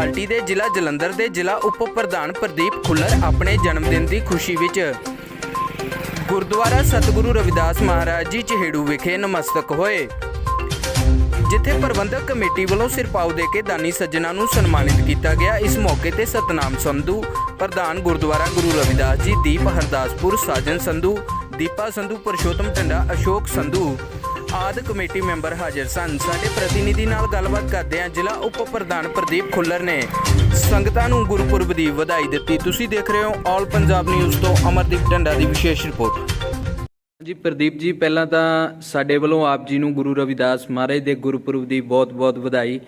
ਜਨਤਾ party ਦੇ ਜ਼ਿਲ੍ਹਾ ਜਲੰਧਰ ਦੇ ਜ਼ਿਲ੍ਹਾ ਉਪ ਪ੍ਰਧਾਨ ਪ੍ਰਦੀਪ ਖੁੱਲਰ ਆਪਣੇ ਜਨਮ ਦਿਨ ਦੀ ਖੁਸ਼ੀ ਵਿੱਚ ਗੁਰਦੁਆਰਾ ਸਤਿਗੁਰੂ ਰਵਿਦਾਸ ਮਹਾਰਾਜ ਜੀ ਚਹੇੜੂ ਵਿਖੇ ਨਮਸਤਕ ਹੋਏ, ਜਿੱਥੇ ਪ੍ਰਬੰਧਕ ਕਮੇਟੀ ਵੱਲੋਂ ਸਿਰਪਾਉ ਦੇ ਕੇ ਦਾਨੀ ਸੱਜਣਾ ਨੂੰ ਸਨਮਾਨਿਤ ਕੀਤਾ ਗਿਆ। ਇਸ ਮੌਕੇ ਤੇ ਸਤਨਾਮ ਸੰਧੂ, ਪ੍ਰਧਾਨ ਗੁਰਦੁਆਰਾ ਗੁਰੂ ਰਵਿਦਾਸ ਜੀ, ਦੀਪ ਹਰਦਾਸਪੁਰ, ਸਾਜਨ ਸੰਧੂ, ਦੀਪਾ ਸੰਧੂ, ਪਰਸ਼ੋਤਮ ਟੰਡਾ, ਅਸ਼ੋਕ ਸੰਧੂ ਆਦਿ ਕਮੇਟੀ ਮੈਂਬਰ ਹਾਜ਼ਰ ਸਨ। ਸਾਡੇ ਪ੍ਰਤੀਨਿਧੀ ਨਾਲ ਗੱਲਬਾਤ ਕਰਦੇ ਹਾਂ। ਜ਼ਿਲ੍ਹਾ ਉਪ ਪ੍ਰਧਾਨ ਪ੍ਰਦੀਪ ਖੁੱਲਰ ਨੇ ਸੰਗਤਾਂ ਨੂੰ ਗੁਰਪੁਰਬ ਦੀ ਵਧਾਈ ਦਿੱਤੀ। ਤੁਸੀਂ ਦੇਖ ਰਹੇ ਹੋ ਆਲ ਪੰਜਾਬ ਨਿਊਜ਼ ਤੋਂ ਅਮਰਦੀਪ ਟੰਡਾ ਦੀ ਵਿਸ਼ੇਸ਼ ਰਿਪੋਰਟ। ਜੀ ਪ੍ਰਦੀਪ ਜੀ ਪਹਿਲਾਂ ਤਾਂ ਸਾਡੇ ਵੱਲੋਂ ਆਪ ਜੀ ਨੂੰ ਗੁਰੂ ਰਵਿਦਾਸ ਮਹਾਰਾਜ ਦੇ ਗੁਰਪੁਰਬ ਦੀ ਬਹੁਤ-ਬਹੁਤ ਵਧਾਈ।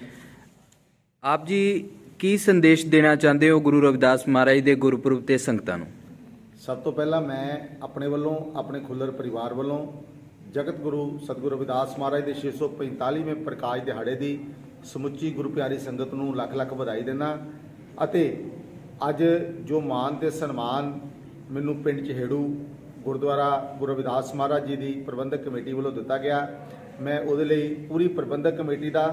ਆਪ ਜੀ ਕੀ ਸੰਦੇਸ਼ ਦੇਣਾ ਚਾਹੁੰਦੇ ਹੋ ਗੁਰੂ ਰਵਿਦਾਸ ਮਹਾਰਾਜ ਦੇ ਗੁਰਪੁਰਬ ਤੇ ਸੰਗਤਾਂ ਨੂੰ? ਸਭ ਤੋਂ ਪਹਿਲਾਂ ਮੈਂ ਆਪਣੇ ਵੱਲੋਂ ਆਪਣੇ ਖੁੱਲਰ ਪਰਿਵਾਰ ਵੱਲੋਂ ਜਗਤ ਗੁਰੂ ਸਤਿਗੁਰੂ ਰਵਿਦਾਸ ਮਹਾਰਾਜ ਦੇ 645ਵੇਂ ਪ੍ਰਕਾਸ਼ ਦਿਹਾੜੇ ਦੀ ਸਮੁੱਚੀ ਗੁਰੂ ਪਿਆਰੀ ਸੰਗਤ ਨੂੰ ਲੱਖ ਲੱਖ ਵਧਾਈ ਦਿੰਦਾ ਅਤੇ ਅੱਜ ਜੋ ਮਾਨ ਤੇ ਸਨਮਾਨ ਮੈਨੂੰ ਪਿੰਡ ਚਹੇੜੂ ਗੁਰਦੁਆਰਾ ਗੁਰੂ ਰਵਿਦਾਸ ਮਹਾਰਾਜ ਜੀ ਦੀ ਪ੍ਰਬੰਧਕ ਕਮੇਟੀ ਵੱਲੋਂ ਦਿੱਤਾ ਗਿਆ, ਮੈਂ ਉਹਦੇ ਲਈ ਪੂਰੀ ਪ੍ਰਬੰਧਕ ਕਮੇਟੀ ਦਾ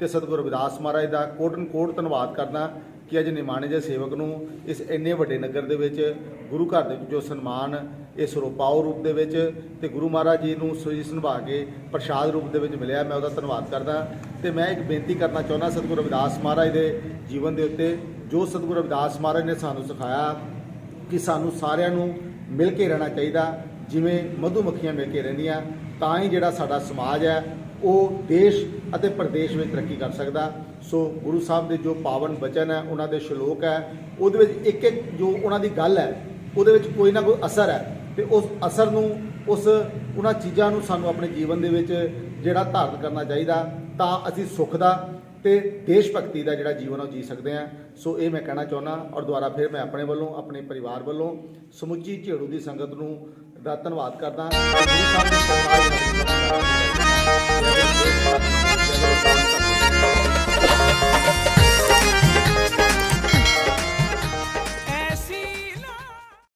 ਤੇ ਸਤਿਗੁਰੂ ਰਵਿਦਾਸ ਮਹਾਰਾਜ ਦਾ ਕੋਟਨ ਕੋਟ ਧੰਨਵਾਦ ਕਰਦਾ ਕਿ ਅੱਜ ਨਿਮਾਣੇ ਦੇ ਸੇਵਕ ਨੂੰ ਇਸ ਇੰਨੇ ਵੱਡੇ ਨਗਰ ਦੇ ਵਿੱਚ ਗੁਰੂ ਘਰ ਦੇ ਵਿੱਚ ਜੋ ਸਨਮਾਨ ਇਸ ਸਰੋਪਾਓ ਰੂਪ ਦੇ ਵਿੱਚ ਤੇ ਗੁਰੂ ਮਹਾਰਾਜ ਜੀ ਨੂੰ ਸੋਈ ਸੰਭਾ ਕੇ ਪ੍ਰਸ਼ਾਦ ਰੂਪ ਦੇ ਵਿੱਚ ਮਿਲਿਆ, ਮੈਂ ਉਹਦਾ ਧੰਨਵਾਦ ਕਰਦਾ। ਤੇ ਮੈਂ ਇੱਕ ਬੇਨਤੀ ਕਰਨਾ ਚਾਹੁੰਦਾ ਸਤਿਗੁਰੂ ਰਵਿਦਾਸ ਮਹਾਰਾਜ ਦੇ ਜੀਵਨ ਦੇ ਉੱਤੇ, ਜੋ ਸਤਿਗੁਰੂ ਰਵਿਦਾਸ ਮਹਾਰਾਜ ਨੇ ਸਾਨੂੰ ਸਿਖਾਇਆ ਕਿ ਸਾਨੂੰ ਸਾਰਿਆਂ ਨੂੰ ਮਿਲ ਕੇ ਰਹਿਣਾ ਚਾਹੀਦਾ। ਜਿਵੇਂ ਮਧੂਮੱਖੀਆਂ ਮਿਲ ਕੇ ਰਹਿੰਦੀਆਂ, ਤਾਂ ਹੀ ਜਿਹੜਾ ਸਾਡਾ ਸਮਾਜ ਹੈ, ਉਹ ਦੇਸ਼ ਅਤੇ ਪ੍ਰਦੇਸ਼ ਵਿੱਚ ਤਰੱਕੀ ਕਰ ਸਕਦਾ। ਸੋ ਗੁਰੂ ਸਾਹਿਬ ਦੇ ਜੋ ਪਾਵਨ ਬਚਨ ਹੈ, ਉਹਨਾਂ ਦੇ ਸ਼ਲੋਕ ਹੈ, ਉਹਦੇ ਵਿੱਚ ਇੱਕ ਇੱਕ ਜੋ ਉਹਨਾਂ ਦੀ ਗੱਲ ਹੈ, ਉਹਦੇ ਵਿੱਚ ਕੋਈ ਨਾ ਕੋਈ ਅਸਰ ਹੈ ਤੇ ਉਸ ਅਸਰ ਨੂੰ, ਉਸ ਉਹਨਾਂ ਚੀਜ਼ਾਂ ਨੂੰ ਸਾਨੂੰ ਆਪਣੇ ਜੀਵਨ ਦੇ ਵਿੱਚ ਜਿਹੜਾ ਧਾਰਨ ਕਰਨਾ ਚਾਹੀਦਾ, ਤਾਂ ਅਸੀਂ ਸੁੱਖ ਦਾ ਤੇ ਦੇਸ਼ ਭਗਤੀ ਦਾ ਜਿਹੜਾ ਜੀਵਨ ਉਹ ਜੀ ਸਕਦੇ ਆ ਸੋ ਇਹ ਮੈਂ ਕਹਿਣਾ ਚਾਹੁੰਦਾ ਔਰ ਦੁਬਾਰਾ ਫਿਰ ਮੈਂ ਆਪਣੇ ਵੱਲੋਂ, ਆਪਣੇ ਪਰਿਵਾਰ ਵੱਲੋਂ ਸਮੁੱਚੀ ਝੇੜੂ ਦੀ ਸੰਗਤ ਨੂੰ ਦਾ ਧੰਨਵਾਦ ਕਰਦਾ ਗੁਰੂ ਸਾਹਿਬ ਦੇ ਸਰਕਾਰ